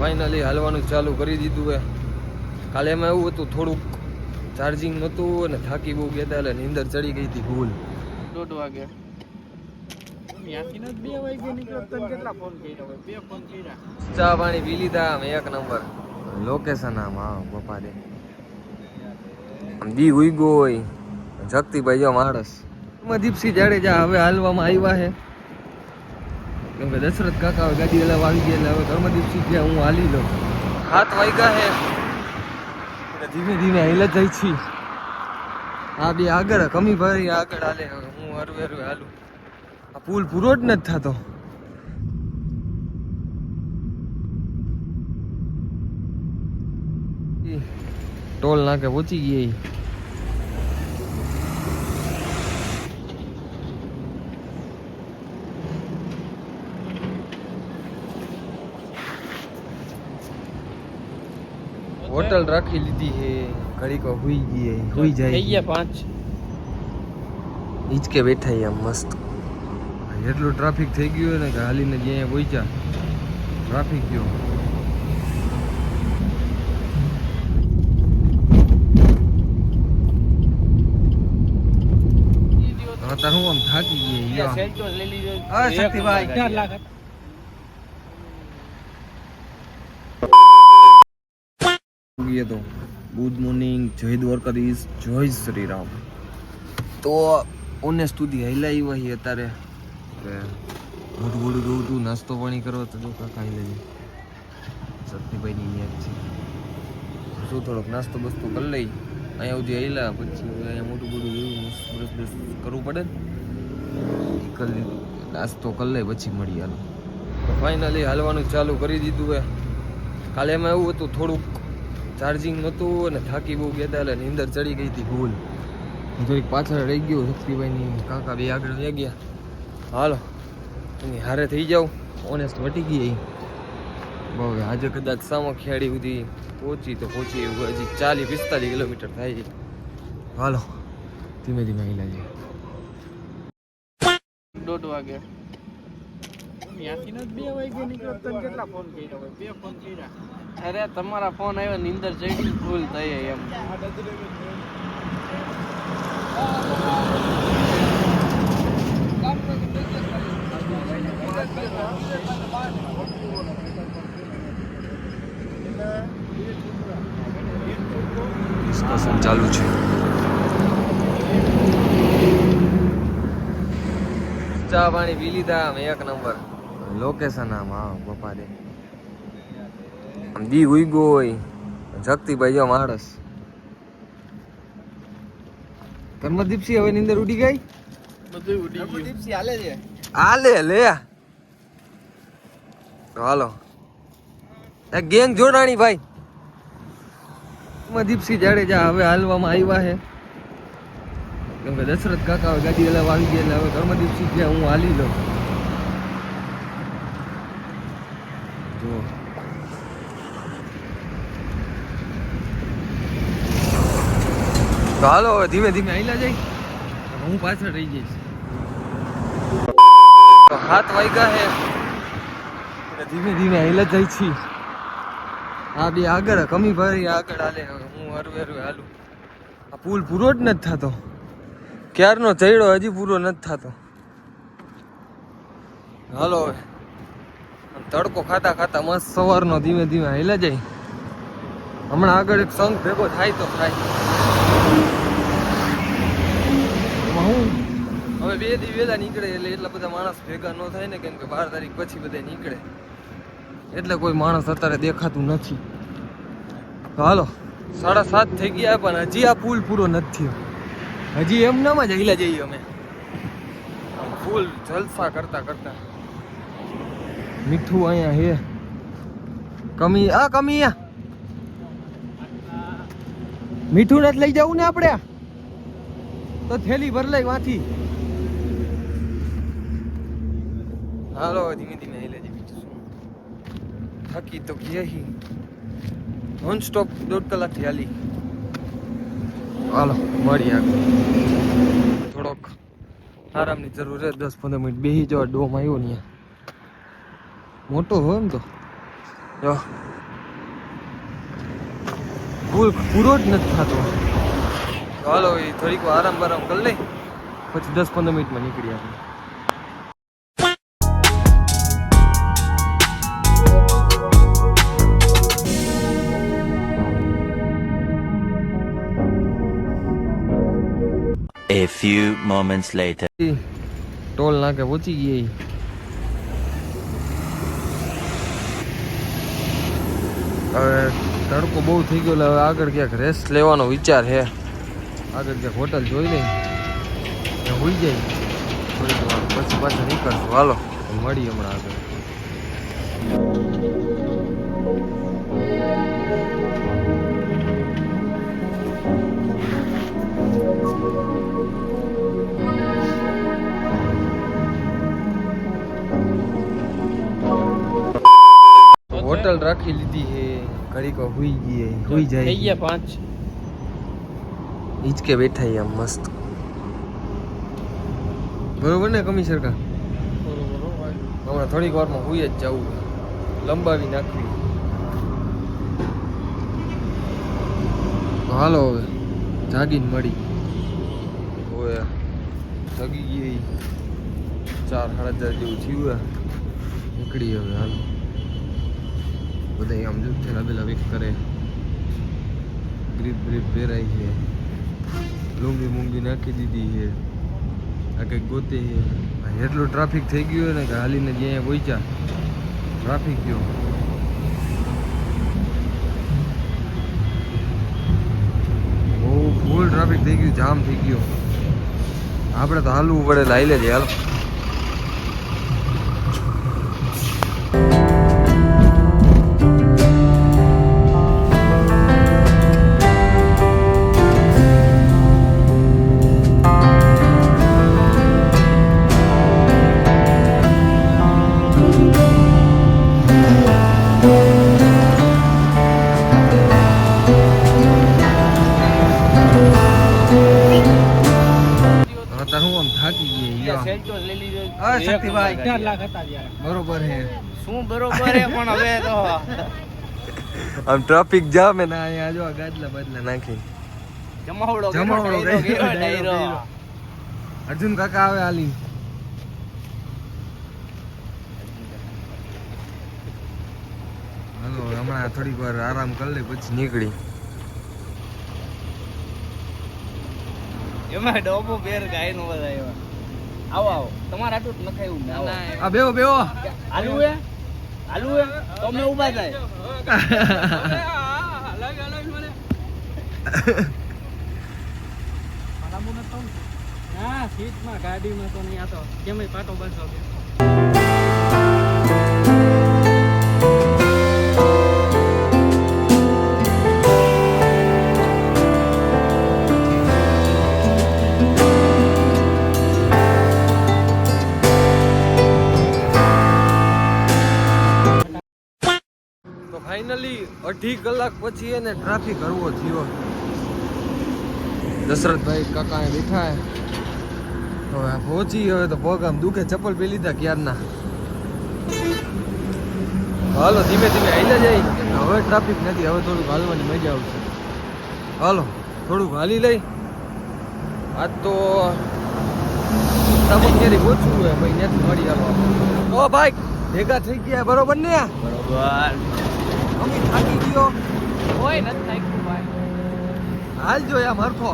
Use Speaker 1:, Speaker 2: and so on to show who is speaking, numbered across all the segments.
Speaker 1: Finally હાલવાનું ચાલુ કરી દીધું હે. કાલે એમાં એવું હતું થોડુંક ચાર્જિંગ નહોતું અને થાકી બહુ ગયા હતા એટલે નીંદર ચડી ગઈ હતી ભૂલ.
Speaker 2: દોઢ વાગે. ત્યાંથી જ બે વાગે નીકળ્યો તને કેટલા ફોન કર્યા હોય? બે ફોન કર્યા.
Speaker 1: ચા પાણી પી લીધા આમ એક નંબર. લોકેશન આમ હા બપા દે દી ઉઈ હોય. જગતીભાઈ જો માણસ. દીપસિંહ જાડેજા હવે હાલવામાં આવ્યા છે. કેમ કે દશરથ કાકા હવે ગાડી હલાવ આવી ગયા એટલે હવે ધર્મદીપસિંહ ગયા, હું હાલી લઉં હાથ વાગ્યા હે. ધીમે ધીમે હાલ જાય છી આ બે આગળ, કમી ભરી આગળ હાલે હું હરવે હરવે હાલું. આ પુલ પૂરો જ નથી થતો. ટોલ નાકે પહોંચી ગઈ હોટલ રાખી લીધી હે ઘડીક હુઈ ગઈ હુઈ જાય
Speaker 2: થઈ ગયા પાંચ
Speaker 1: હિંચકે બેઠા હી આમ મસ્ત એટલું ટ્રાફિક થઈ ગયું ને કે હાલીને જે અહીંયા પહોંચ્યા. ટ્રાફિક ગયો. અત્યારે હું આમ થાકી ગઈ યાર.
Speaker 2: સેલ્ટો લઈ લીધો.
Speaker 1: હા, શક્તિભાઈ.
Speaker 2: અગિયાર
Speaker 1: તો ગુડ મોર્નિંગ જય દ્વારકાધીશ, જય શ્રી રામ તો ઓને સ્તુતિ હૈલાઈ વહી અત્યારે. કે મોટું મોટું તું નાસ્તો પાણી કરો તો કાકા ખાઈ લેજે શક્તિભાઈની યાદ છે. શું થોડોક નાસ્તો બસ્તો કરી લઈ. અહીંયા સુધી હૈલા પછી અહીંયા મોટું મોટું એવું બ્રશ બ્રશ કરવું પડે. ને કરી લીધું. નાસ્તો કરી લઈ, પછી મળી હાલ. ફાઇનલી હાલવાનું ચાલુ કરી દીધું હે. કાલે એમાં એવું હતું, થોડુંક ચાર્જિંગ નહોતું અને થાકી બહુ ગયા હતા એટલે નીંદર ચડી ગઈ હતી ભૂલ. થોડીક પાછળ રહી ગયો, શક્તિભાઈની કાકા બે આગળ રહી ગયા. હાલો, એની હારે થઈ જાવ ઓનેસ્ટ વટી ગઈ બહુ આજે કદાચ સામો ખેડી સુધી પહોંચી તો પહોંચી એવું હજી ચાલીસ પિસ્તાલીસ કિલોમીટર થાય છે. હાલો, ધીમે ધીમે હિલા જઈએ
Speaker 2: દોઢ વાગે. ત્યાંથી બે વાગે નીકળ્યો કેટલા ફોન કર્યા બે ફોન કર્યા. અરે તમારા ફોન આવ્યો નીંદર ચડી ફૂલ થઈ એમ.
Speaker 1: ડિસ્કશન ચાલુ છે. ચા પાણી પી લીધા એક નંબર. લોકેશન આમ હા બપા દે ઉઈ હોય. જગતીભાઈ જો માણસ. કર્મદીપસિંહ હવે નીંદર ઉડી ગઈ?
Speaker 2: બધું હાલે છે
Speaker 1: આલે લે હાલો ગેંગ જોડાણી ભાઈ. દીપસિંહ જાડેજા હવે હાલવામાં આવ્યા છે. કેમ કે દશરથ કાકા ગાડી હલાવ આવી ગયા એટલે હવે કર્મદીપસિંહ ગયા, હું હાલી લઉં. તો હાલો હવે ધીમે ધીમે હાલ્યા જઈ હું પાછળ રહી જઈશ. હાથ વાગ્યા હે. ધીમે ધીમે હાલ્યા જાય છી. આ બે આગળ કમી ભરી આગળ હાલે. હું હરવે હરવે હાલું. આ પુલ પૂરો જ નથી થતો. ક્યારનો ચડ્યો હજી પૂરો નથી થતો. હાલો હવે. તડકો ખાતા ખાતા મસ્ત સવારનો ધીમે ધીમે હેલા જાય. હમણાં આગળ એક સંઘ ભેગો થાય તો થાય. હવે બે દી વહેલા નીકળે એટલે એટલા બધા માણસ ભેગા ન થાય ને કેમ કે બાર તારીખ પછી બધા નીકળે. એટલે કોઈ માણસ અત્યારે દેખાતું નથી. હાલો, સાડા સાત થઈ ગયા પણ હજી આ પુલ પૂરો નથી હજી એમનામ જ હિલા જઈએ અમે. ફૂલ જલસા કરતા કરતા. મીઠું અહીંયા હે. કમી, આ કમી આ મીઠું નથી લઈ જવું ને આપણે? તો થેલી ભર લઈ વાંથી. હાલો ધીમે ધીમે હેલે થાકી તો ગયા નોન સ્ટોપ દોઢ કલાકથી હાલી. હાલો મળી થોડોક આરામની જરૂર છે, દસ પંદર મિનિટ બેસી જવા ડોમ આવ્યો ને મોટો હોય એમ તો. જો. પૂરો જ નથી થતો. ચાલો એ થોડીક વાર આરામ બરામ કરી લઈ પછી દસ પંદર મિનિટમાં નીકળી આપણે.
Speaker 3: A few moments later.
Speaker 1: Toll નાકે પહોંચી ગઈ હવે તડકો બહુ થઈ ગયો, એટલે હવે આગળ ક્યાંક રેસ્ટ લેવાનો વિચાર છે. આગળ ક્યાંક હોટલ જોઈ લઈ હોઈ જાય પછી પાછા નીકળશું. હાલો મળી હમણાં આગળ. હોટલ રાખી લીધી છે. ઘડીક વાર હુઈ ગઈ હુઈ જાય
Speaker 2: થઈ ગયા પાંચ.
Speaker 1: હિંચકે બેઠા છીએ આમ મસ્ત. બરોબર ને કમી સરકાર હમણાં થોડીક વારમાં હુઈ જ જવું લંબાવી નાખવી. તો હાલો હવે જાગીને મળી. હવે જાગી ગઈ. ચાર સાડા ચાર જેવું થયું હે. નીકળી હવે હાલો. બધા આમ જો થેલા બેલા વેક કરે. ગ્રીપ બ્રીપ પહેરાય છે. લુંગી મૂંગી નાખી દીધી છે. આ કંઈક ગોતે છે. એટલું ટ્રાફિક થઈ ગયું ને કે હાલીને જ્યાં પહોંચ્યા ટ્રાફિક ગયો. બહુ ફૂલ ટ્રાફિક થઈ ગયું, જામ થઈ ગયો. આપણે તો હાલવું પડે લાઈ લેજે હાલ. શક્તિભાઈ.
Speaker 2: અઢાર લાખ હતા
Speaker 1: બરોબર હે.
Speaker 2: શું બરોબર હે પણ હવે તો
Speaker 1: આમ ટ્રાફિક જામ ને અહીંયા જો ગાદલા બાદલા નાખી.
Speaker 2: જમાવડો
Speaker 1: જમાવડો. અર્જુન કાકા આવે હાલી. હાલો હમણાં થોડીક વાર આરામ કરી લે પછી નીકળી.
Speaker 2: એમાં ડોબો બેર ગાય નો બધા એવા. આવો આવો. તમારે આટલું જ નખાયું ને
Speaker 1: આ બેવો બેવો
Speaker 2: આલુ હે? આલુ હે? અમે ઊભા થાય. હા સીટમાં ગાડીમાં તો નહીં આ તો કેમ પાટો બાંધો
Speaker 1: તો અઢી કલાક પછી એને ટ્રાફિક હરવો થયો. દશરથભાઈ કાકા બેઠા હવે પહોંચી હવે તો પગ આમ દુખે, ચપ્પલ પી લીધા ક્યારના? હાલો, ધીમે ધીમે હાલ્યા જાય. હવે ટ્રાફિક નથી, હવે થોડુંક હાલવાની મજા આવશે. હાલો, થોડુંક હાલી લઈ. આજ તો સામખિયારી પહોંચવું હોય, ભાઈ, ત્યાંથી મળી હાલો ઓ ભાઈ, ભેગા થઈ ગયા, બરોબર ને?
Speaker 2: બરોબર.
Speaker 1: અમી થાકી ગયો.
Speaker 2: કોઈ નથી થાક્યું ભાઈ.
Speaker 1: હાલ જો યા મરખો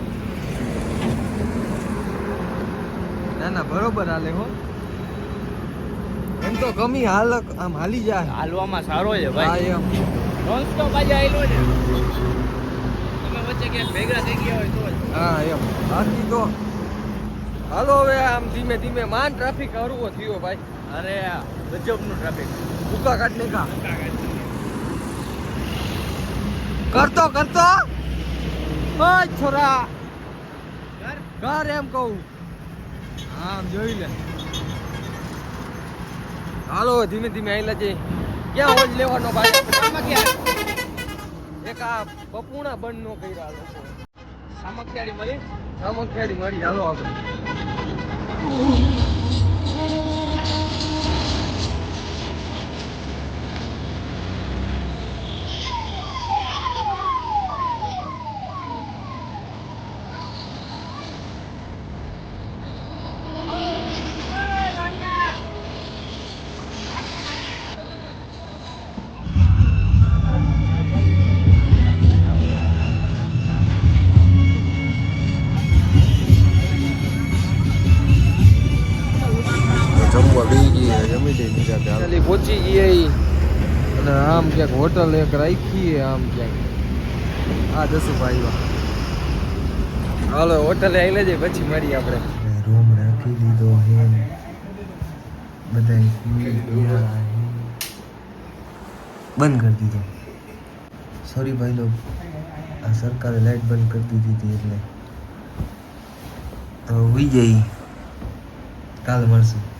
Speaker 1: ના ના બરોબર હાલે હો. એમ તો ગમી હાલક આમ હાલી જાય.
Speaker 2: હાલવામાં સારો છે
Speaker 1: હા
Speaker 2: ભાઈ
Speaker 1: એમ.
Speaker 2: નોન સ્ટોપ આજે આયલો છે. તમે વચ્ચે ક્યાંક ભેગા થઈ ગયા હોય તો
Speaker 1: હા એમ. બાકી તો હાલો હવે આમ ધીમે ધીમે. માન ટ્રાફિક હરવો થયો ભાઈ.
Speaker 2: અરે ગજબનું ટ્રાફિક
Speaker 1: ભૂકા કાઢ કા. કરતો કરતો. ઓય છોરા. કર એમ કહું. હા જોઈ લે. હાલો ધીમે ધીમે આયલા જઈ ક્યાં હોજ લેવાનો ભાઈ એક આ બપુણા બંધ નો કર્યા લોકો.
Speaker 2: સામખિયાળી મળી?
Speaker 1: સામખિયાળી મળી? હાલો આપણે ક્યાંક હોટલ એક રાખીએ, આમ ક્યાંક. આ જસુભાઈ ભાઈ હાલો, હોટલે આવી લેજે, પછી મળીએ આપણે. રૂમ રાખી દીધો હે. બધા બંધ કરી દીધો. સોરી ભાઈ લો. આ સરકારે લાઈટ બંધ કરી દીધી હતી એટલે. તો હોઈ જઈ કાલ મળશું.